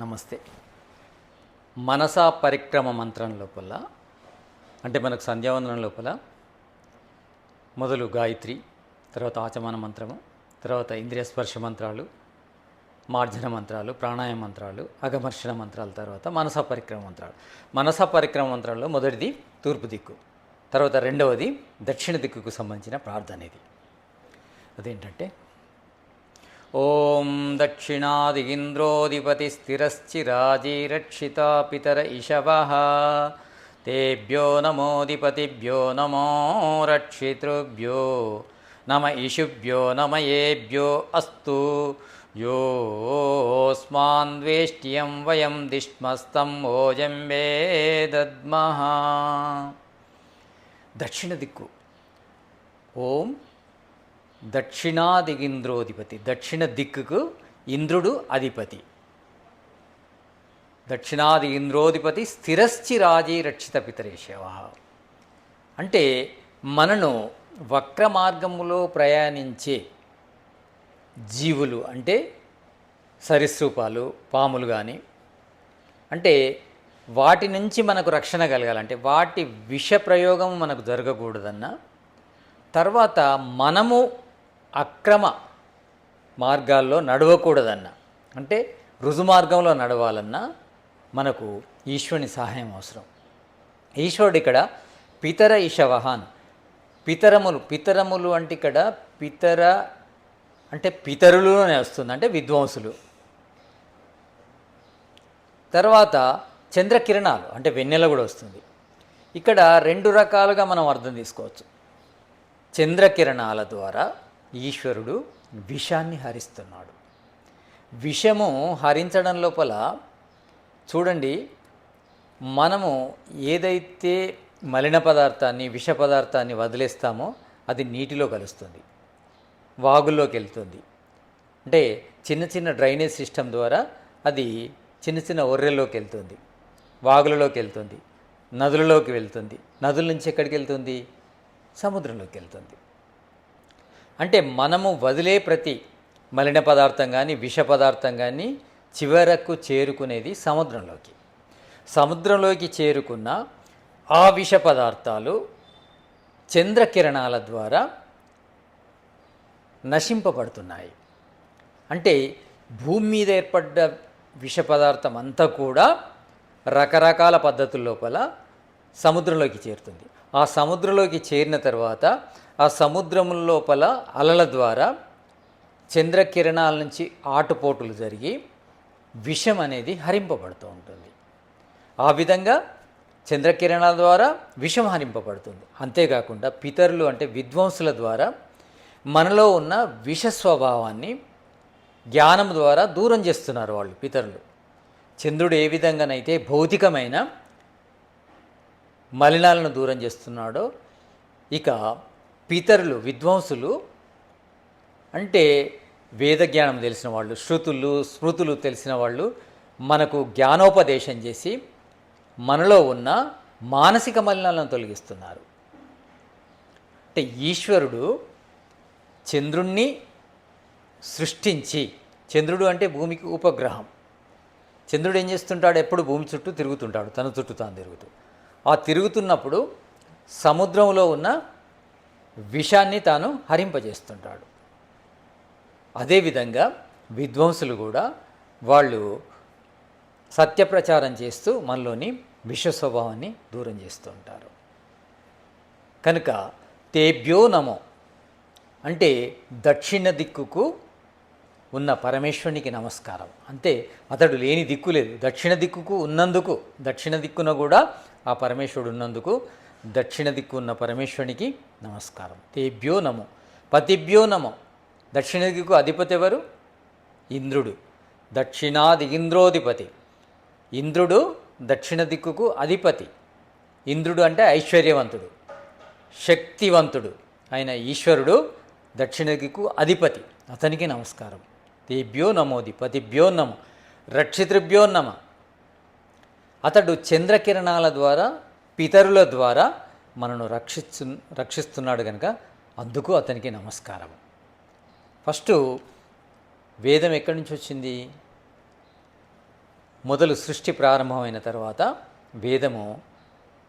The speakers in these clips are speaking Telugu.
నమస్తే. మనసా పరిక్రమ మంత్రం లోపల అంటే మనకు సంధ్యావందనం లోపల మొదలు గాయత్రి తర్వాత ఆచమన మంత్రము తర్వాత ఇంద్రియ స్పర్శ మంత్రాలు మార్జన మంత్రాలు ప్రాణాయామ మంత్రాలు అగమర్షణ మంత్రాల తర్వాత మనసా పరిక్రమ మంత్రాలు. మనసా పరిక్రమ మంత్రాల్లో మొదటిది తూర్పు దిక్కు తర్వాత రెండవది దక్షిణ దిక్కుకు సంబంధించిన ప్రార్థన ఇది. అదేంటంటే ఓం దక్షిణాదిగింద్రోధిపతి స్థిరశ్చిరాజీరక్షితా పితర ఇషవ. తేభ్యో నమోధిపతిభ్యో నమో రక్షితృభ్యో నమ ఇషుభ్యో నమ ఏభ్యో అస్తు. యోస్మాన్వేష్ట్యం వయం దిష్మస్తం ఓజం వేదద్మః దక్షిణ దిక్కు. ఓం దక్షిణాది ఇంద్రోధిపతి దక్షిణ దిక్కుకు ఇంద్రుడు అధిపతి. దక్షిణాది ఇంద్రోధిపతి స్థిరశ్చిరాజీ రక్షిత పితరేశవ. అంటే మనను వక్ర మార్గములో ప్రయాణించే జీవులు అంటే సరీసృపాలు పాములు కానీ అంటే వాటి నుంచి మనకు రక్షణ కలగాలంటే వాటి విష ప్రయోగం మనకు జరగకూడదన్నా తర్వాత మనము అక్రమ మార్గాల్లో నడవకూడదన్న. అంటే రుజుమార్గంలో నడవాలన్నా మనకు ఈశ్వరుని సహాయం అవసరం. ఈశ్వరుడు ఇక్కడ పితర ఈశవహాన్. పితరములు పితరములు అంటే ఇక్కడ పితర అంటే పితరులునే వస్తుంది. అంటే విద్వాంసులు. తర్వాత చంద్రకిరణాలు అంటే వెన్నెల కూడా వస్తుంది. ఇక్కడ రెండు రకాలుగా మనం అర్థం తీసుకోవచ్చు. చంద్రకిరణాల ద్వారా ఈశ్వరుడు విషాన్ని హరిస్తున్నాడు. విషము హరించడం లోపల చూడండి మనము ఏదైతే మలిన పదార్థాన్ని విష పదార్థాన్ని వదిలేస్తామో అది నీటిలో కలుస్తుంది వాగుల్లోకి వెళ్తుంది. అంటే చిన్న చిన్న డ్రైనేజ్ సిస్టమ్ ద్వారా అది చిన్న చిన్న ఒర్రెల్లోకి వెళ్తుంది వాగులలోకి వెళ్తుంది నదులలోకి వెళ్తుంది. నదుల నుంచి ఎక్కడికి వెళ్తుంది? సముద్రంలోకి వెళ్తుంది. అంటే మనము వదిలే ప్రతి మలిన పదార్థం కానీ విష పదార్థం కానీ చివరకు చేరుకునేది సముద్రంలోకి. సముద్రంలోకి చేరుకున్న ఆ విష పదార్థాలు చంద్రకిరణాల ద్వారా నశింపబడుతున్నాయి. అంటే భూమి మీద ఏర్పడ్డ విష పదార్థం అంతా కూడా రకరకాల పద్ధతుల లోపల సముద్రంలోకి చేరుతుంది. ఆ సముద్రంలోకి చేరిన తర్వాత ఆ సముద్రం లోపల అలల ద్వారా చంద్రకిరణాల నుంచి ఆటుపోటులు జరిగి విషం అనేది హరింపబడుతూ ఉంటుంది. ఆ విధంగా చంద్రకిరణాల ద్వారా విషం హరింపబడుతుంది. అంతేకాకుండా పితరులు అంటే విద్వాంసుల ద్వారా మనలో ఉన్న విష స్వభావాన్ని జ్ఞానం ద్వారా దూరం చేస్తున్నారు వాళ్ళు పితరులు. చంద్రుడు ఏ విధంగానైతే భౌతికమైన మలినాలను దూరం చేస్తున్నాడో ఇక పితరులు విద్వాంసులు అంటే వేద జ్ఞానం తెలిసిన వాళ్ళు శృతులు స్మృతులు తెలిసిన వాళ్ళు మనకు జ్ఞానోపదేశం చేసి మనలో ఉన్న మానసిక మలినాలను తొలగిస్తున్నారు. అంటే ఈశ్వరుడు చంద్రుణ్ణి సృష్టించి చంద్రుడు అంటే భూమికి ఉపగ్రహం. చంద్రుడు ఏం చేస్తుంటాడు? ఎప్పుడు భూమి చుట్టూ తిరుగుతుంటాడు తన చుట్టూ తాను తిరుగుతూ. ఆ తిరుగుతున్నప్పుడు సముద్రంలో ఉన్న విషాన్ని తాను హరింపజేస్తుంటాడు. అదేవిధంగా విద్వాంసులు కూడా వాళ్ళు సత్యప్రచారం చేస్తూ మనలోని విష స్వభావాన్ని దూరం చేస్తూ ఉంటారు కనుక తేభ్యో నమో అంటే దక్షిణ దిక్కుకు ఉన్న పరమేశ్వరునికి నమస్కారం. అంతే అతడు లేని దిక్కు లేదు. దక్షిణ దిక్కుకు ఉన్నందుకు దక్షిణ దిక్కున కూడా ఆ పరమేశ్వరుడు ఉన్నందుకు దక్షిణ దిక్కు ఉన్న పరమేశ్వరునికి నమస్కారం. తేభ్యో నమో. పతిభ్యో నమో. దక్షిణ దిక్కు అధిపతి ఎవరు? ఇంద్రుడు. దక్షిణాది ఇంద్రోధిపతి. ఇంద్రుడు దక్షిణ దిక్కుకు అధిపతి. ఇంద్రుడు అంటే ఐశ్వర్యవంతుడు. శక్తివంతుడు అయిన ఈశ్వరుడు దక్షిణ దిక్కు అధిపతి. అతనికి నమస్కారం. తేభ్యో నమోది. పతిభ్యో నమో. రక్షితృభ్యో నమ. అతడు చంద్రకిరణాల ద్వారా పితరుల ద్వారా మనను రక్షిస్తు రక్షిస్తున్నాడు కనుక అందుకు అతనికి నమస్కారం ఫస్ట్ వేదం ఎక్కడి నుంచి వచ్చింది? మొదలు సృష్టి ప్రారంభమైన తర్వాత వేదము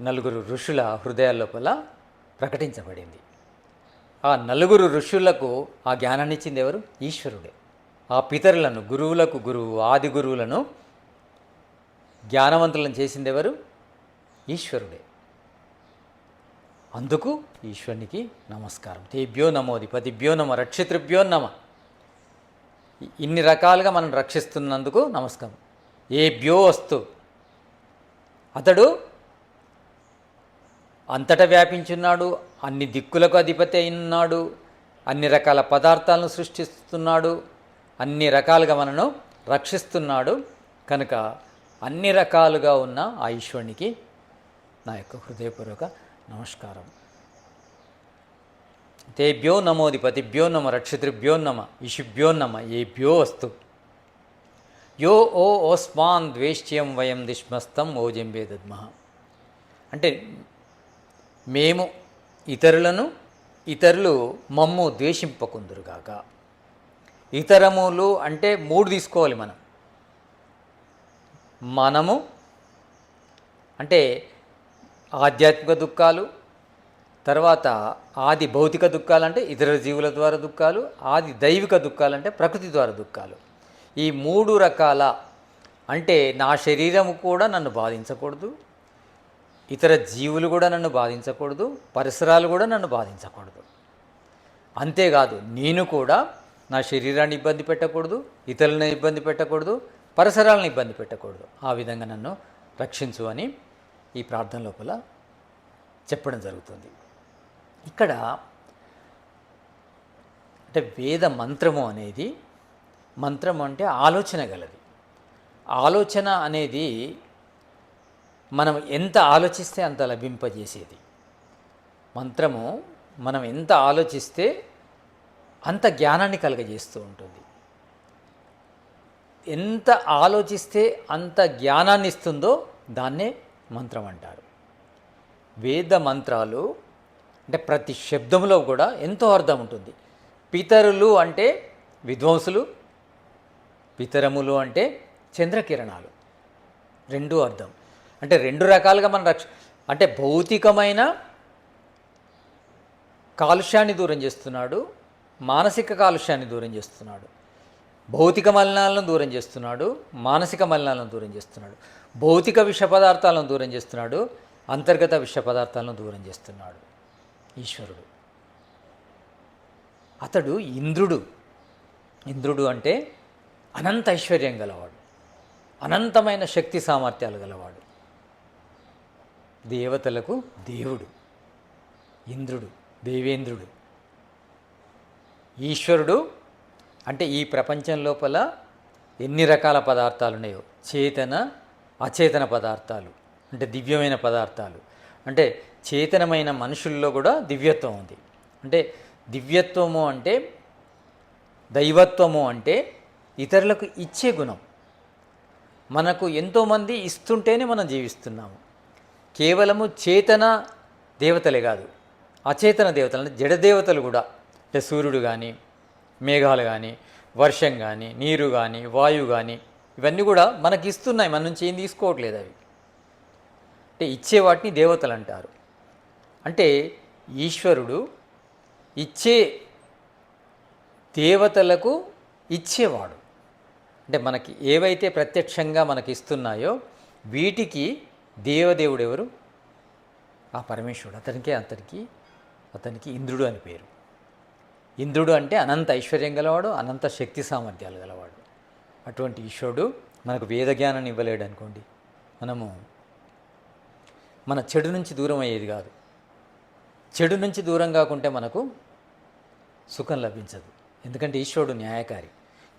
నలుగురు ఋషుల హృదయాల లోపల ప్రకటించబడింది. ఆ నలుగురు ఋషులకు ఆ జ్ఞానాన్ని ఇచ్చింది ఎవరు? ఈశ్వరుడే. ఆ పితరులను గురువులకు గురువు ఆది గురువులను జ్ఞానవంతులను చేసింది ఎవరు? ఈశ్వరుడే. అందుకు ఈశ్వరునికి నమస్కారం. తేభ్యో నమోది పతిభ్యో నమ రక్షితృభ్యో నమ. ఇన్ని రకాలుగా మనం రక్షిస్తున్నందుకు నమస్కారం. ఏభ్యో వస్తు అతడు అంతటా వ్యాపించున్నాడు అన్ని దిక్కులకు అధిపతి అయినాడు అన్ని రకాల పదార్థాలను సృష్టిస్తున్నాడు అన్ని రకాలుగా మనను రక్షిస్తున్నాడు. కనుక అన్ని రకాలుగా ఉన్న ఆ ఈశ్వరునికి నా యొక్క హృదయపూర్వక నమస్కారం. తేభ్యో నమోధిపతిభ్యో నమ రక్షత్రిభ్యో నమ ఇషుభ్యో నమ ఏభ్యో అస్తు. యో ఓ ఓస్మాన్ ద్వేష్ట్యం వయం దిష్మస్తం ఓజంబే దద్మహ అంటే మేము ఇతరులను ఇతరులు మమ్ము ద్వేషింపకుందురుగాక ఇతరములు అంటే మూడు తీసుకోవాలి మనం. మనము అంటే ఆధ్యాత్మిక దుఃఖాలు తర్వాత ఆది భౌతిక దుఃఖాలంటే ఇతర జీవుల ద్వారా దుఃఖాలు ఆది దైవిక దుఃఖాలంటే ప్రకృతి ద్వారా దుఃఖాలు. ఈ మూడు రకాల అంటే నా శరీరము కూడా నన్ను బాధించకూడదు ఇతర జీవులు కూడా నన్ను బాధించకూడదు పరిసరాలు కూడా నన్ను బాధించకూడదు. అంతేకాదు నేను కూడా నా శరీరాన్ని ఇబ్బంది పెట్టకూడదు ఇతరులను ఇబ్బంది పెట్టకూడదు పరిసరాలను ఇబ్బంది పెట్టకూడదు. ఆ విధంగా నన్ను రక్షించు అని ఈ ప్రార్థన లోపల చెప్పడం జరుగుతుంది. ఇక్కడ అంటే వేద మంత్రము అనేది మంత్రం అంటే ఆలోచన గలది. ఆలోచన అనేది మనం ఎంత ఆలోచిస్తే అంత లభింపజేసేది. మంత్రము మనం ఎంత ఆలోచిస్తే అంత జ్ఞానాన్ని కలగజేస్తూ ఉంటుంది. ఎంత ఆలోచిస్తే అంత జ్ఞానాన్ని ఇస్తుందో దాన్నే మంత్రం అంటారు. వేద మంత్రాలు అంటే ప్రతి శబ్దంలో కూడా ఎంతో అర్థం ఉంటుంది. పితరులు అంటే విద్వాంసులు పితరములు అంటే చంద్రకిరణాలు. రెండు అర్థం. అంటే రెండు రకాలుగా మన రక్ష అంటే భౌతికమైన కాలుష్యాన్ని దూరం చేస్తున్నాడు మానసిక కాలుష్యాన్ని దూరం చేస్తున్నాడు భౌతిక మలినాలను దూరం చేస్తున్నాడు మానసిక మలినాలను దూరం చేస్తున్నాడు. భౌతిక విష పదార్థాలను దూరం చేస్తున్నాడు అంతర్గత విష పదార్థాలను దూరం చేస్తున్నాడు ఈశ్వరుడు. అతడు ఇంద్రుడు. ఇంద్రుడు అంటే అనంత ఐశ్వర్యం గలవాడు అనంతమైన శక్తి సామర్థ్యాలు గలవాడు. దేవతలకు దేవుడు ఇంద్రుడు దేవేంద్రుడు. ఈశ్వరుడు అంటే ఈ ప్రపంచం లోపల ఎన్ని రకాల పదార్థాలు ఉన్నాయో చేతన అచేతన పదార్థాలు అంటే దివ్యమైన పదార్థాలు. అంటే చేతనమైన మనుషుల్లో కూడా దివ్యత్వం ఉంది. అంటే దివ్యత్వము అంటే దైవత్వము అంటే ఇతరులకు ఇచ్చే గుణం. మనకు ఎంతోమంది ఇస్తుంటేనే మనం జీవిస్తున్నాము. కేవలము చేతన దేవతలే కాదు అచేతన దేవతలు అంటే జడ దేవతలు కూడా. అంటే సూర్యుడు కానీ మేఘాలు కానీ వర్షం కానీ నీరు కానీ వాయువు కానీ ఇవన్నీ కూడా మనకి ఇస్తున్నాయి మన నుంచి ఏం తీసుకోవట్లేదు అవి. అంటే ఇచ్చేవాటిని దేవతలు అంటారు. అంటే ఈశ్వరుడు ఇచ్చే దేవతలకు ఇచ్చేవాడు. అంటే మనకి ఏవైతే ప్రత్యక్షంగా మనకి ఇస్తున్నాయో వీటికి దేవదేవుడు ఎవరు? ఆ పరమేశ్వరుడు. అతనికే అతనికి అతనికి ఇంద్రుడు అని పేరు. ఇంద్రుడు అంటే అనంత ఐశ్వర్యం గలవాడు అనంత శక్తి సామర్థ్యాలు గలవాడు. అటువంటి ఈశ్వరుడు మనకు వేద జ్ఞానాన్ని ఇవ్వలేడు అనుకోండి. మనము మన చెడు నుంచి దూరం అయ్యేది కాదు. చెడు నుంచి దూరం కాకుంటే మనకు సుఖం లభించదు. ఎందుకంటే ఈశ్వరుడు న్యాయకారి.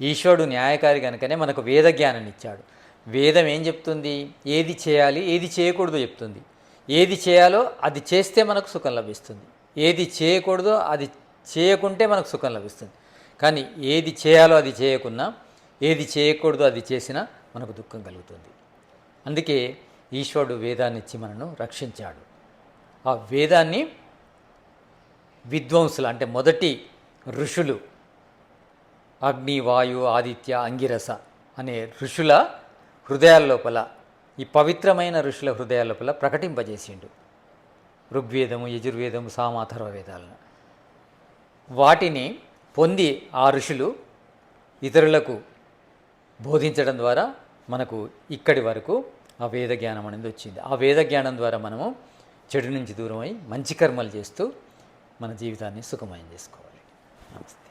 ఈశ్వరుడు న్యాయకారి కనుకనే మనకు వేద జ్ఞానాన్ని ఇచ్చాడు. వేదం ఏం చెప్తుంది? ఏది చేయాలి? ఏది చేయకూడదు చెప్తుంది. ఏది చేయాలో అది చేస్తే మనకు సుఖం లభిస్తుంది. ఏది చేయకూడదో అది చేయకుంటే మనకు సుఖం లభిస్తుంది. కానీ ఏది చేయాలో అది చేయకున్నా ఏది చేయకూడదో అది చేసినా మనకు దుఃఖం కలుగుతుంది. అందుకే ఈశ్వరుడు వేదాన్ని ఇచ్చి మనను రక్షించాడు. ఆ వేదాన్ని విద్వాంసులు అంటే మొదటి ఋషులు అగ్ని వాయు ఆదిత్య అంగిరస అనే ఋషుల హృదయాల లోపల ఈ పవిత్రమైన ఋషుల హృదయాల లోపల ప్రకటింపజేసిండు. ఋగ్వేదము యజుర్వేదము సామాథర్వ వేదాలను. వాటిని పొంది ఆ ఋషులు ఇతరులకు బోధించడం ద్వారా మనకు ఇక్కడి వరకు ఆ వేద జ్ఞానం అనేది వచ్చింది. ఆ వేద జ్ఞానం ద్వారా మనము చెడు నుంచి దూరమై మంచి కర్మలు చేస్తూ మన జీవితాన్ని సుఖమయం చేసుకోవాలి. నమస్తే.